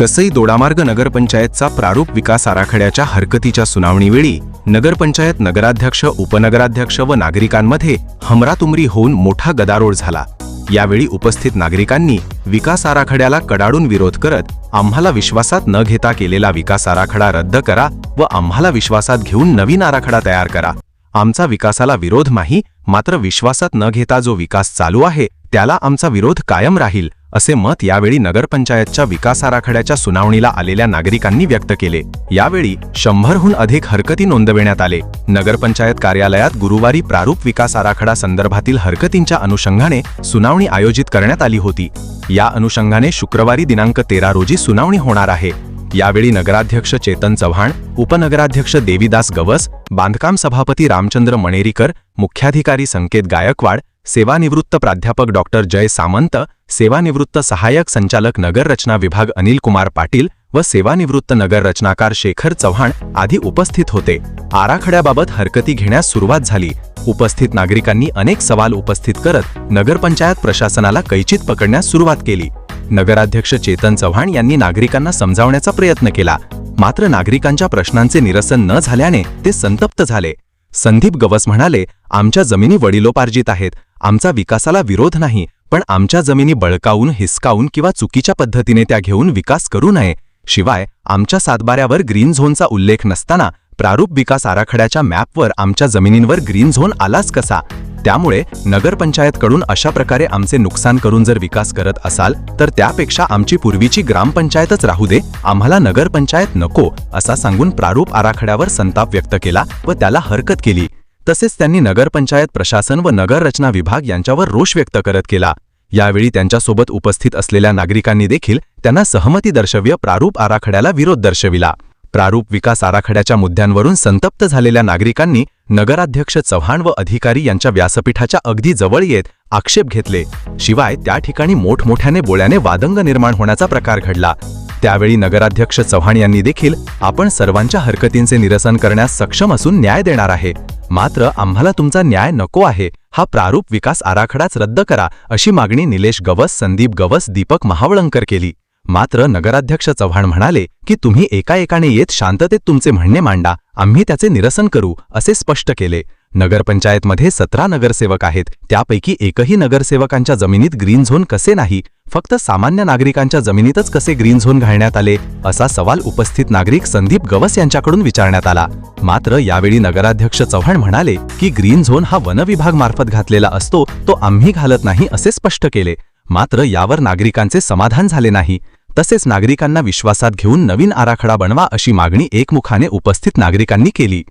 कसई दोडामार्ग नगरपंचायतचा प्रारूप विकास आराखड्याच्या हरकतीच्या सुनावणीवेळी नगरपंचायत नगराध्यक्ष उपनगराध्यक्ष व नागरिकांमध्ये हमरातुमरी होऊन मोठा गदारोळ झाला. यावेळी उपस्थित नागरिकांनी विकास आराखड्याला कडाडून विरोध करत आम्हाला विश्वासात न घेता केलेला विकास आराखडा रद्द करा व आम्हाला विश्वासात घेऊन नवीन आराखडा तयार करा. आमचा विकासाला विरोध नाही मात्र विश्वासात न घेता जो विकास चालू आहे त्याला आमचा विरोध कायम राहील. असे मत यावेळी नगरपंचायतच्या विकास आराखड्याच्या सुनावणीला आलेल्या नागरिकांनी व्यक्त केले. यावेळी शंभरहून अधिक हरकती नोंदविण्यात आले. नगरपंचायत कार्यालयात गुरुवारी प्रारूप विकास आराखडा संदर्भातील हरकतींच्या अनुषंगाने सुनावणी आयोजित करण्यात आली होती. या अनुषंगाने शुक्रवारी दिनांक तेरा रोजी सुनावणी होणार आहे. यावेळी नगराध्यक्ष चेतन चव्हाण उपनगराध्यक्ष देवीदास गवस बांधकाम सभापती रामचंद्र मणेरीकर मुख्याधिकारी संकेत गायकवाड सेवानिवृत्त प्राध्यापक डॉक्टर जय सामंत सेवानिवृत्त सहाय्यक संचालक नगर रचना विभाग अनिल कुमार पाटील व सेवानिवृत्त नगर रचनाकार शेखर चव्हाण आदी उपस्थित होते. आराखड्याबाबत हरकती घेण्यास सुरुवात झाली. उपस्थित नागरिकांनी अनेक सवाल उपस्थित करत नगरपंचायत प्रशासनाला कैचित पकडण्यास सुरुवात केली. नगराध्यक्ष चेतन चव्हाण यांनी नागरिकांना समजावण्याचा प्रयत्न केला. मात्र नागरिकांच्या प्रश्नांचे निरसन न झाल्याने ते संतप्त झाले. संदीप गवस म्हणाले आमच्या जमिनी वडिलोपार्जित आहेत. आमचा विकासाला विरोध नाही पण आमच्या जमिनी बळकावून हिसकावून किंवा चुकीच्या पद्धतीने त्या घेऊन विकास करू नये. शिवाय आमच्या सातबाऱ्यावर ग्रीन झोनचा उल्लेख नसताना प्रारूप विकास आराखड्याच्या मॅपवर आमच्या जमिनींवर ग्रीन झोन आलाच कसा? त्यामुळे नगरपंचायतकडून अशा प्रकारे आमचे नुकसान करून जर विकास करत असाल तर त्यापेक्षा आमची पूर्वीची ग्रामपंचायतच राहू दे. आम्हाला नगरपंचायत नको असा सांगून प्रारूप आराखड्यावर संताप व्यक्त केला व त्याला हरकत केली. तसेच त्यांनी नगरपंचायत प्रशासन व नगर रचना विभाग यांच्यावर रोष व्यक्त करत केला. यावेळी त्यांच्यासोबत उपस्थित असलेल्या नागरिकांनी देखील त्यांना सहमती दर्शव्य प्रारूप आराखड्याला विरोध दर्शविला. प्रारूप विकास आराखड्याच्या मुद्द्यांवरून संतप्त झालेल्या नागरिकांनी नगराध्यक्ष चव्हाण व अधिकारी यांच्या व्यासपीठाच्या अगदी जवळ येत आक्षेप घेतले. शिवाय त्या ठिकाणी मोठमोठ्याने बोळ्याने वादंग निर्माण होण्याचा प्रकार घडला. त्यावेळी नगराध्यक्ष चव्हाण यांनी देखील आपण सर्वांच्या हरकतींचे निरसन करण्यास सक्षम असून न्याय देणार आहे. मात्र आम्हाला तुमचा न्याय नको आहे. हा प्रारूप विकास आराखडाच रद्द करा अशी मागणी निलेश गवस संदीप गवस दीपक महावळंकर केली. मात्र नगराध्यक्ष चव्हाण म्हणाले की तुम्ही एका एकाने येत शांततेत तुमचे म्हणणे मांडा. आम्ही त्याचे निरसन करू असे स्पष्ट केले. नगरपंचायतमध्ये सतरा नगरसेवक आहेत. त्यापैकी एकही नगरसेवकांच्या जमिनीत ग्रीन झोन कसे नाही? फक्त सामान्य नागरिकांच्या जमिनीतच कसे ग्रीन झोन घालण्यात आले? असा सवाल उपस्थित नागरिक संदीप गवस यांच्याकडून विचारण्यात आला. मात्र यावेळी नगराध्यक्ष चव्हाण म्हणाले की ग्रीन झोन हा वनविभागमार्फत घातलेला असतो तो आम्ही घालत नाही असे स्पष्ट केले. मात्र यावर नागरिकांचे समाधान झाले नाही. तसेच नागरिकांना विश्वासात घेऊन नवीन आराखडा बनवा अशी मागणी एकमुखाने उपस्थित नागरिकांनी केली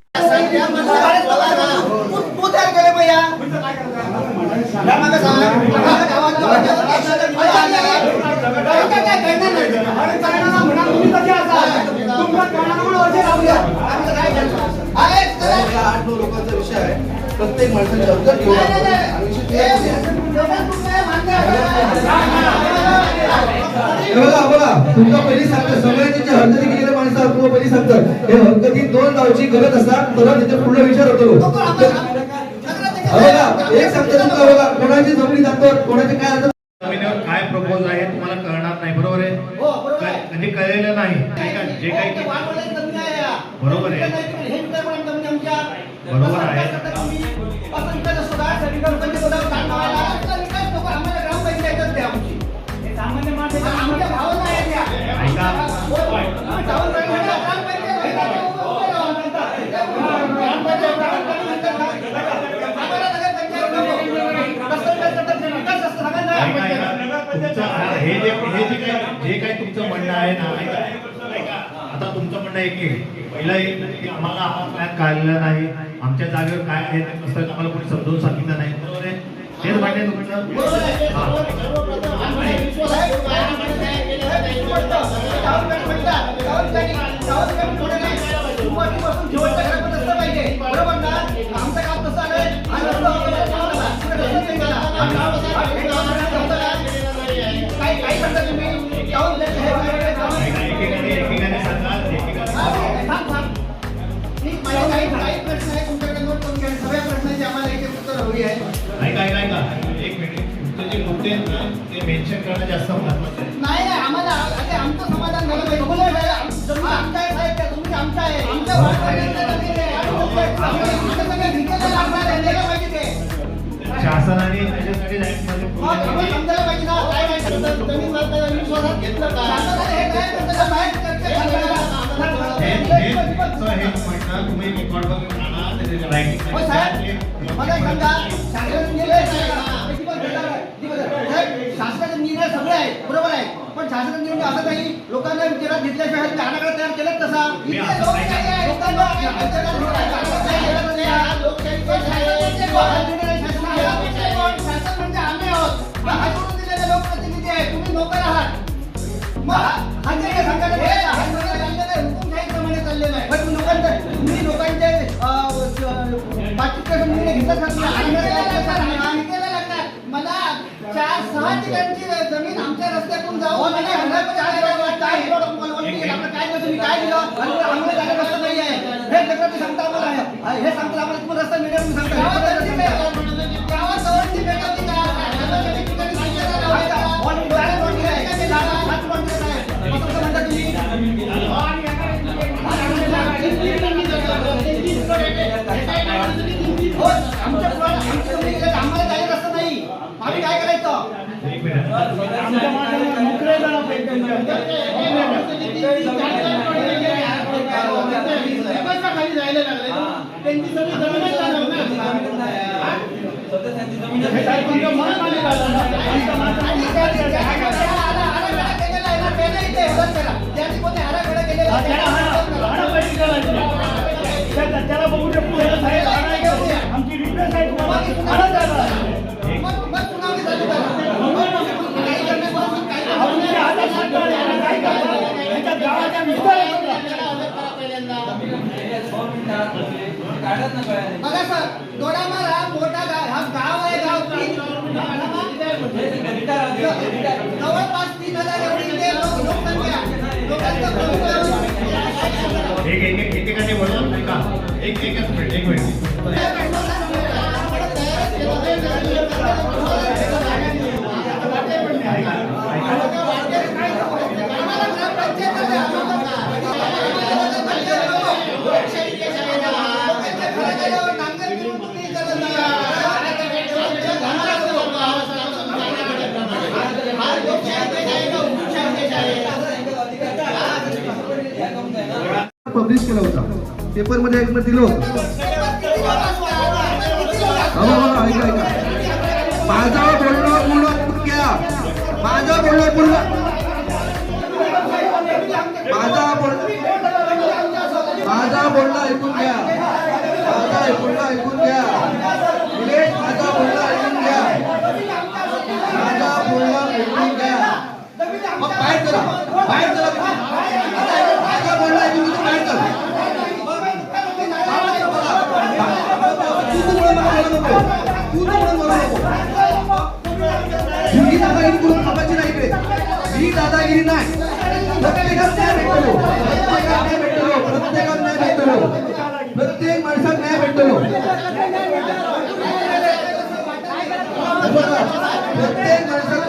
या आठ नऊ लोकांचा विषय आहे प्रत्येक माणसाची घेऊन आपण आणि. हे बघा बघा तुमचं पहिली सांगतं सगळ्यांची जी हरकती केलेल्या माणसं तुम्हाला पहिली सांगतं. हे हरकती दोन गावची गरज असतात तर त्याचे पूर्ण विचार होतो. हा बघा एक सांगतो तुमचा बघा कोणाची जमिनी कोणाचे काय जमिनीवर काय प्रपोज आहे तुम्हाला कळणार नाही बरोबर आहे? काय- कधी कळलेलं नाही? जे काही हे जे हे जे काही जे काही तुमचं म्हणणं आहे ना आता तुमचं म्हणणं आहे की पहिला एक आम्हाला हा प्लॅन काढलेला नाही आमच्या जागेवर काय आहे ते कसं आम्हाला कोणी समजावून सांगितलं नाही बरोबर आहे तेच म्हणणे तुमचं बरोबर ना जास्त महत्वाचं आहे नाही नाही आम्हाला आता आमचं समाधान झालं पाहिजे. तुम्ही आम- जमीन आमच्या आहे साहेब, त्या जमीन आमच्या आहे. आमच्या वडिलांच्या जमीन आहे. आणि आमच्या- आमच्या सगळ्या ठिकाणी लागणार आहे, द्यायला पाहिजे ते. शासनाने त्याच्यासाठी ऍक्टमध्ये मग तुम्ही समजायला पाहिजे ना, काय माहिती होतं, जमीन मालकाला विश्वासात घेतलं का? शासनाने हे काय म्हणतं का, बाहेर चर्चा झाली का? हे हे तुमचं हे म्हणणं तुम्ही रेकॉर्डवर आणा त्याचे writing हो साहेब, मला एक सांगा, शासनाचे निर्णय काय आहे? किती पण भेटणार आहे, किती पण भेटणार आहे. साहेब, शासनाचे निर्णय सगळे आहेत बरोबर आहे. पण शासनाचे निर्णय असं नाही लोकांना विचारात घेतल्याशिवाय आराखडा तयार तसा? आहे, केलं आहे, आहे. हा निर्णय शासन आहे. म्हणजे आम्ही आहोत. हातून दिलेले लोकप्रतिनिधी आहे तुम्ही नोकर आहात. मग हा चाललेला आहे, आहे. पण लोकांचं तुम्ही लोकांचे निर्णय घेतला का तुम्ही? हा निर्णय लागणार नाही. हा निर्णय लागणार. मला चार सहा ठिकाणची जमीन आमच्या रस्त्यातून जाऊन काय दिलं, काय तुम्ही काय दिलं आम्हाला जागा रस्ता नाही आहे हे सांगता आम्हाला आहे. हे सांगता आम्हाला तुम्हाला रस्ता मिळेल सांगता त्याला बघू शकतो आमची रिक्वेस्ट आहे तुम्हाला मग- मग सुनावणी चालू एक एक एक एकेकाने नाही का? एक एकच मिनिट एक मिनिट पब्लिश केला होता. पेपरमध्ये एक दिलं होतं. ऐका ऐका. माझा बोलणं पूर्ण घ्या. माझं बोलणं पूर्ण माझा बोल माझा बोलणं ऐकून घ्या. माझा बोलणं ऐकून घ्या. माझा बोलणं ऐकून घ्या. माझा बोलणं ऐकून घ्या. मग बाहेर करा बाहेर करा माझा बोलणं ऐकून बाहेर करा तू नको तू तू म्हणून नको ही दादागिरी करून थांबायची नाही इकडे ही दादागिरी नाही प्रत्येकात न्याय भेटतो. प्रत्येकात न्याय भेटतो. प्रत्येकात न्याय भेटतो प्रत्येक माणसात न्याय भेटतो. प्रत्येक माणसात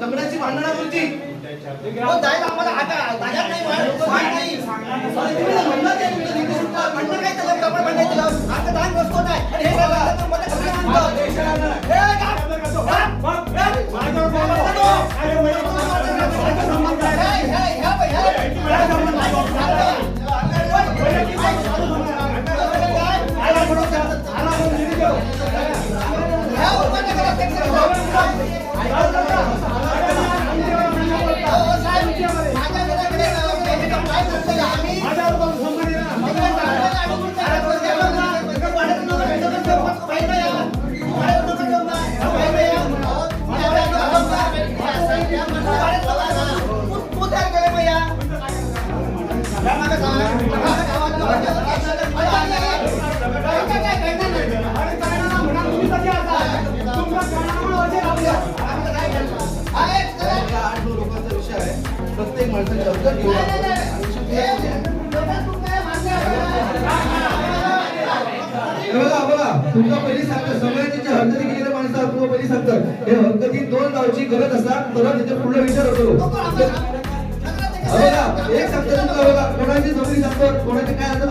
दगडाची भांडणा तुमची हो, आम्हाला आता जागा नाही, नाही. तिथे सुद्धा. भांडण काय? आपण भांडण केलं. आता दान वस्तू नाही. Pega, mano, प्रत्येक माणसाची हक्क घेऊन बघा तुमचा पहिली सांगतो समाजाची जी हरकती केलेल्या माणसं आहात, तुम्हाला पहिली सांगतो हे हरकती दोन गावची गरज असतात तर त्याचा पुढला विचार होतो. बघा एक सांगतो तुमचा बघा कोणाची जमिनी सांगतो कोणाचे काय असतात